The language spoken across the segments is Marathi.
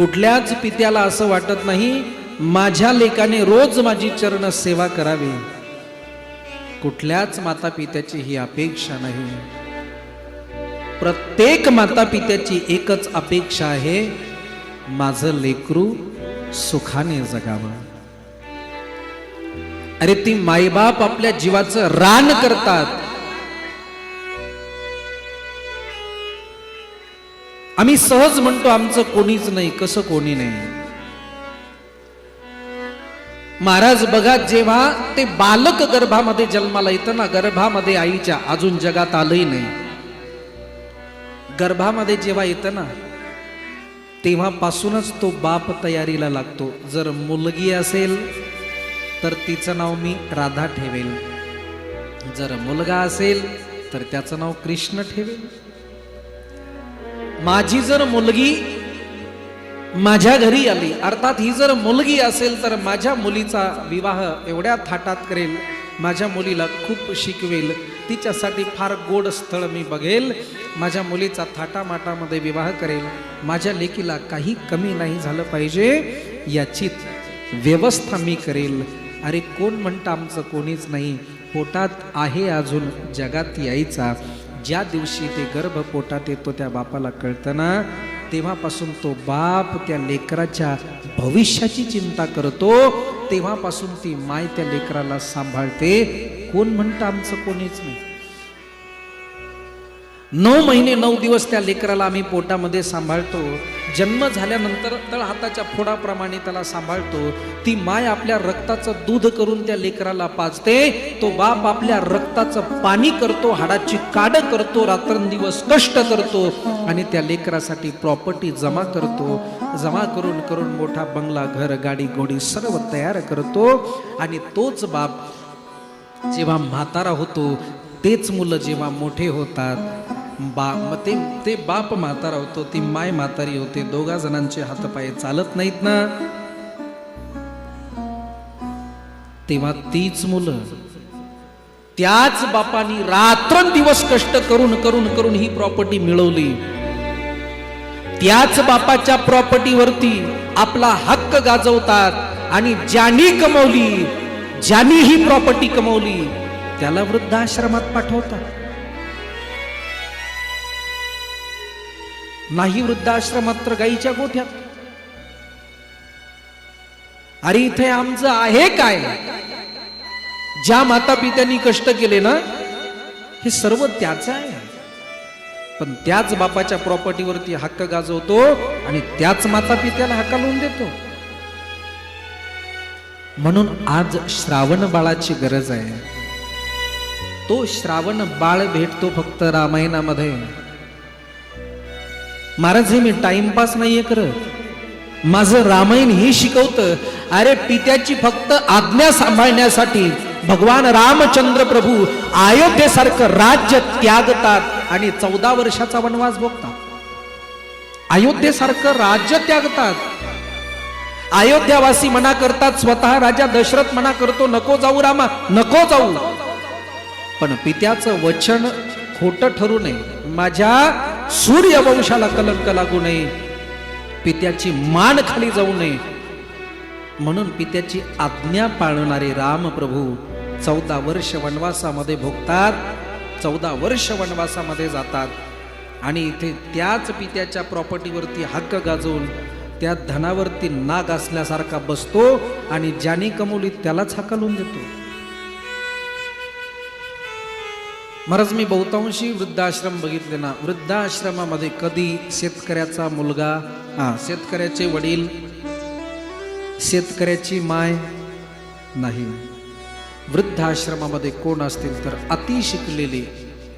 कुठल्याच पित्याला असं वाटत नाही माझ्या लेकाने रोज माझी चरण सेवा करावी. कुठल्याच माता पित्याची ही अपेक्षा नाही. प्रत्येक माता पित्याची एकच अपेक्षा आहे माझं लेकरू सुखाने जगावं. अरे ती मायबाप आपल्या जीवाचं रान करतात. आम्ही सहज म्हणतो आमचं कोणीच नाही कसं कोणी नाही? महाराज बघा जेव्हा ते बालक गर्भामध्ये जन्माला येतं ना गर्भामध्ये आईच्या अजून जगात आलंही नाही. गर्भामध्ये जेव्हा येतं ना तेव्हापासूनच तो बाप तयारीला लागतो. जर मुलगी असेल तर तिचं नाव मी राधा ठेवेल. जर मुलगा असेल तर त्याचं नाव कृष्ण ठेवेल. माझी जर मुलगी माझ्या घरी आली अर्थात ही जर मुलगी असेल तर माझ्या मुलीचा विवाह एवढ्या थाटात करेल माझ्या मुलीला खूप शिकवेल तिच्यासाठी फार गोड स्थळ मी बघेल माझ्या मुलीचा थाटामाटामध्ये विवाह करेल माझ्या लेकीला काही कमी नाही झालं पाहिजे याची व्यवस्था मी करेल. अरे कोण म्हणतं आमचं कोणीच नाही पोटात आहे अजून जगात यायचा. ज्या दिवशी ते गर्भ पोटात येतो त्या बापाला कळताना तेव्हापासून तो बाप त्या लेकराच्या भविष्याची चिंता करतो. तेव्हापासून ती माय त्या लेकराला सांभाळते. कोण म्हणतं आमचं कोणीच नाही. नऊ महिने नऊ दिवस त्या लेकराला आम्ही पोटामध्ये सांभाळतो. जन्म झाल्यानंतर तळ हाताच्या फोडाप्रमाणे त्याला सांभाळतो. ती माय आपल्या रक्ताचं दूध करून त्या लेकराला पाजते. तो बाप आपल्या रक्ताचं पाणी करतो हाडाची काड करतो रात्रंदिवस कष्ट करतो आणि त्या लेकरासाठी प्रॉपर्टी जमा करतो. जमा करून करून मोठा बंगला घर गाडी गोडी सर्व तयार करतो आणि तोच बाप जेव्हा म्हातारा होतो तेच मुलं जेव्हा मोठे होतात. बा मग ते ते बाप म्हातारा होतो ती माय म्हातारी होते. दोघा जणांचे हातपाय चालत नाहीत ना. तेव्हा तीच मुलं त्याच बापानी रात्रंदिवस कष्ट करून करून करून ही प्रॉपर्टी मिळवली. त्याच बापाच्या प्रॉपर्टीवरती आपला हक्क गाजवतात आणि ज्यांनी कमवली ज्यांनी ही प्रॉपर्टी कमवली त्याला वृद्धाश्रमात पाठवतात. नाही वृद्धाश्रमात तर गाईच्या गोठ्यात. अरे इथे आमचं आहे काय? ज्या माता पित्यांनी कष्ट केले ना हे सर्व त्याचं आहे. पण त्याच बापाच्या प्रॉपर्टीवरती हक्क गाजवतो आणि त्याच माता पित्याला हकालून देतो. म्हणून आज श्रावण बाळाची गरज आहे. तो श्रावण बाळ भेटतो फक्त रामायणामध्ये. महाराज हे मी टाइमपास नाहीये करत. माझं रामायण हे शिकवतं. अरे पित्याची फक्त आज्ञा सांभाळण्यासाठी भगवान रामचंद्र प्रभू अयोध्येसारखं राज्य त्यागतात आणि चौदा वर्षाचा वनवास भोगतात. अयोध्येसारखं राज्य त्यागतात. अयोध्यावासी मना करतात स्वतः राजा दशरथ मना करतो नको जाऊ रामा नको जाऊ. पण पित्याचं वचन खोटं ठरू नये. माझ्या सूर्यवंशाला कलंक लागू नये पित्याची मान खाली जाऊ नये. म्हणून पित्याची आज्ञा पाळणारे राम प्रभू चौदा वर्ष वनवासामध्ये भोगतात चौदा वर्ष वनवासामध्ये जातात आणि इथे त्याच पित्याच्या प्रॉपर्टीवरती हक्क गाजवून त्या धनावरती नाग असल्यासारखा बसतो आणि ज्याने कमवली त्यालाच हाकलून देतो. महाराज मी बहुतांशी वृद्धाश्रम बघितले ना. वृद्धाश्रमामध्ये कधी शेतकऱ्याचा मुलगा हा शेतकऱ्याचे वडील शेतकऱ्याची माय नाही. वृद्धाश्रमामध्ये कोण असतील तर अति शिकलेले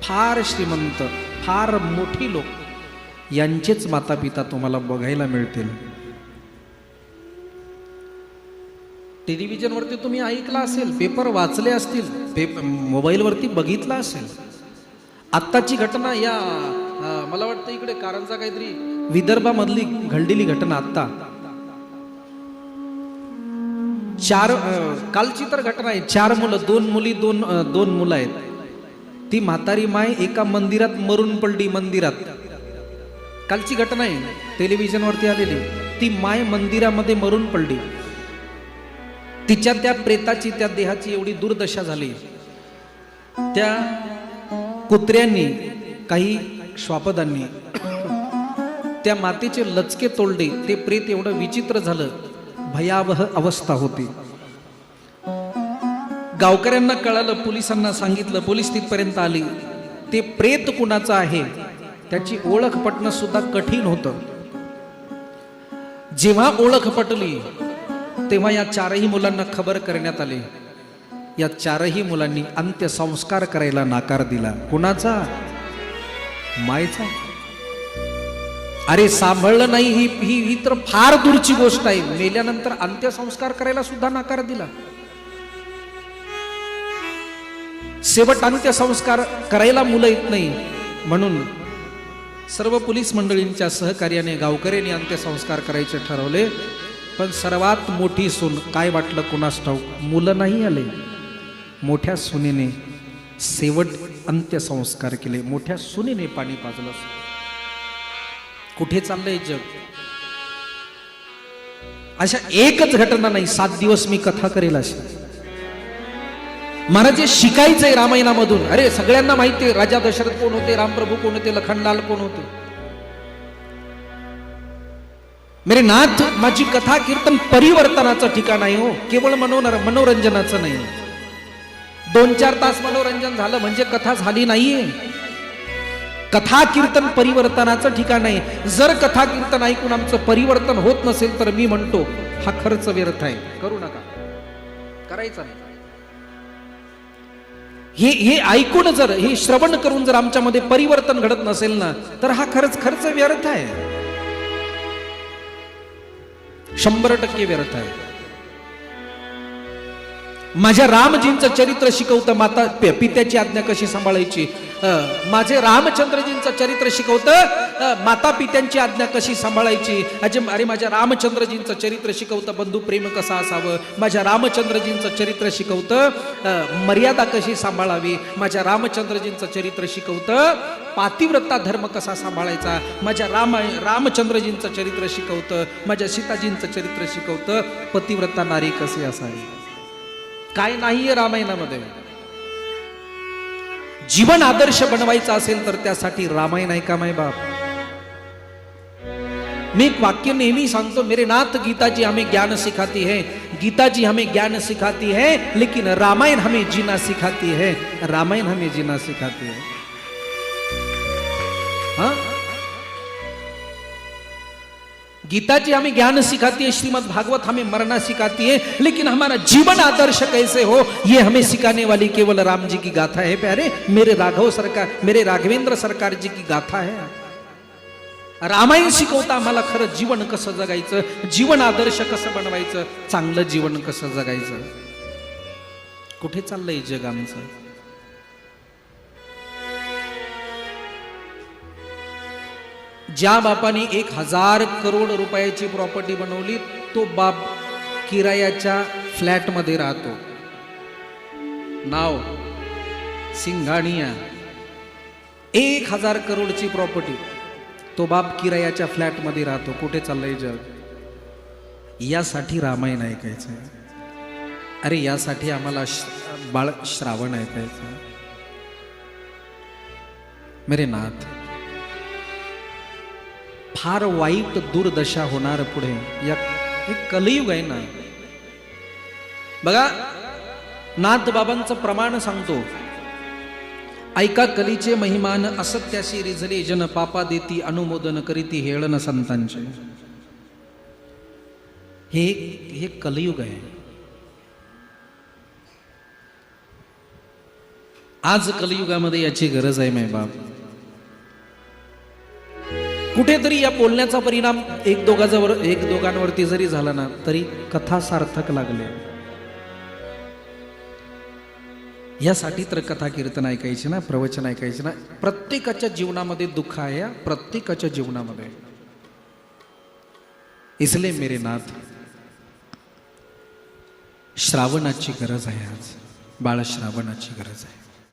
फार श्रीमंत फार मोठी लोक. यांचेच माता पिता तुम्हाला बघायला मिळतील. टेलिव्हिजनवरती तुम्ही ऐकला असेल पेपर वाचले असतील पेप मोबाईलवरती बघितला असेल. आत्ताची घटना या मला वाटतं इकडे कारंजा काहीतरी विदर्भामधली घडलेली घटना आत्ता. चार कालची तर घटना आहे. चार मुलं दोन मुली दोन दोन मुलं आहेत. ती म्हातारी माय एका मंदिरात मरून पडली मंदिरात. कालची घटना आहे. टेलिव्हिजनवरती आलेली. ती माय मंदिरामध्ये मरून पडली. तिच्या त्या प्रेताची त्या देहाची एवढी दुर्दशा झाली. त्या कुत्र्यांनी काही श्वापदांनी त्या मातेचे लचके तोडले. ते प्रेत एवढं विचित्र झालं. भयावह अवस्था होती. गावकऱ्यांना कळालं पोलिसांना सांगितलं पोलीस तिथपर्यंत आली. ते प्रेत कुणाचं आहे? त्याची ओळख पटणं सुद्धा कठीण होतं. जेव्हा ओळख पटली तेव्हा या चारही मुलांना खबर करण्यात आले. या चारही मुलांनी अंत्यसंस्कार करायला नाकार दिला. कुणाचा? मायचा. अरे सांभाळलं नाही ही ही ही तर फार दूरची गोष्ट आहे. मेल्यानंतर अंत्यसंस्कार करायला सुद्धा नाकार दिला. शेवट अंत्यसंस्कार करायला मुलं येत नाही. म्हणून सर्व पोलीस मंडळींच्या सहकार्याने गावकऱ्यांनी अंत्यसंस्कार करायचे ठरवले. पण सर्वात मोठी सून काय वाटलं कुणास ठाऊक? मुलं नाही आले. मोठ्या सुनेने शेवट अंत्यसंस्कार केले. मोठ्या सुनेने पाणी पाजलं. कुठे चाललंय जग? अशा एकच घटना नाही. सात दिवस मी कथा करेल अशी. महाराज जे शिकायचंय रामायणामधून अरे सगळ्यांना माहिती राजा दशरथ कोण होते रामप्रभू कोण होते लखनलाल कोण होते. मेरे नाथ माझी कथा कीर्तन परिवर्तनाचं ठिकाण आहे हो. केवळ मनोर मनोरंजनाचं नाही. दोन चार तास मनोरंजन झालं म्हणजे कथा झाली नाहीये. कथा कीर्तन परिवर्तनाचं ठिकाण आहे. जर कथा कीर्तन ऐकून आमचं परिवर्तन होत नसेल तर मी म्हणतो हा खर्च व्यर्थ आहे. करू नका. करायचा नाही. हे हे ऐकून जर हे श्रवण करून जर आमच्यामध्ये परिवर्तन घडत नसेल ना तर हा खरंच खर्च व्यर्थ आहे. शंभर टक्के व्यर्थ आहे. माझ्या रामजींचं चरित्र शिकवतं माता पित्याची आज्ञा कशी सांभाळायची? माझे रामचंद्रजींचं चरित्र शिकवतं. माता पित्यांची आज्ञा कशी सांभाळायची? अजे अरे माझ्या रामचंद्रजींचं चरित्र शिकवतं. बंधू प्रेम कसं असावं? माझ्या रामचंद्रजींचं चरित्र शिकवतं. मर्यादा कशी सांभाळावी? माझ्या रामचंद्रजींचं चरित्र शिकवतं. पातिव्रता धर्म कसा सांभाळायचा? माझ्या राम रामचंद्रजींचं चरित्र शिकवतं. माझ्या सीताजींचं चरित्र शिकवतं. पतिव्रता नारी कसे असावी? काय नाहीये रामायणामध्ये. जीवन आदर्श बनवायचा असेल तर त्यासाठी रामायण ऐका माय बाप? मी एक वाक्य नेहमी सांगतो मेरे नाथ गीता जी हमें ज्ञान सिखाती है गीता जी हमें ज्ञान सिखाती है लेकिन रामायण हमें जीना सिखाती है रामायण हमें जीना सिखाती है। हाँ? गीता जी हमें ज्ञान सिखाती है श्रीमद भागवत हमें मरना सिखाती है लेकिन हमारा जीवन आदर्श कैसे हो ये हमें सिखाने वाली केवल राम जी की गाथा है प्यारे। मेरे राघव सरकार मेरे राघवेंद्र सरकार जी की गाथा है। रामायण शिकवता आम्हाला खरं जीवन कसं जगायचं जीवन आदर्श कसं बनवायचं चांगलं जीवन कसं जगायचं? कुठे चाललंय जग आमचं? ज्या बापाने एक हजार करोड रुपयाची प्रॉपर्टी बनवली तो बाप किरायाच्या फ्लॅटमध्ये राहतो. नाव सिंघाणिया एक हजार करोडची प्रॉपर्टी तो बाप किरायाच्या फ्लॅटमध्ये राहतो. कुठे चाललंय जग? यासाठी रामायण ऐकायचं. अरे यासाठी आम्हाला श- बाळ श्रावण ऐकायचं. मेरे नाथ फार वाईट दुर्दशा होणार पुढे. या हे कलयुग आहे ना. बघा नाथ बाबांचं प्रमाण सांगतो. ऐका कलीचे महिमान असत्याशी रिझले जन पापा देती अनुमोदन करीती हेळन संतांचे. हे हे कलयुग आहे. आज कलियुगामध्ये याची गरज आहे माय बाप कुठेतरी या बोलण्याचा परिणाम एक दोघांवर एक दोघांवरती जरी झाला ना तरी कथा सार्थक लागले. यासाठी तर कथा कीर्तन ऐकायची ना प्रवचन ऐकायचे ना. प्रत्येकाच्या जीवनामध्ये दुःख आहे प्रत्येकाच्या जीवनामध्ये. इसले मेरे नाथ श्रावणाची गरज आहे आज. बाळ श्रावणाची गरज आहे.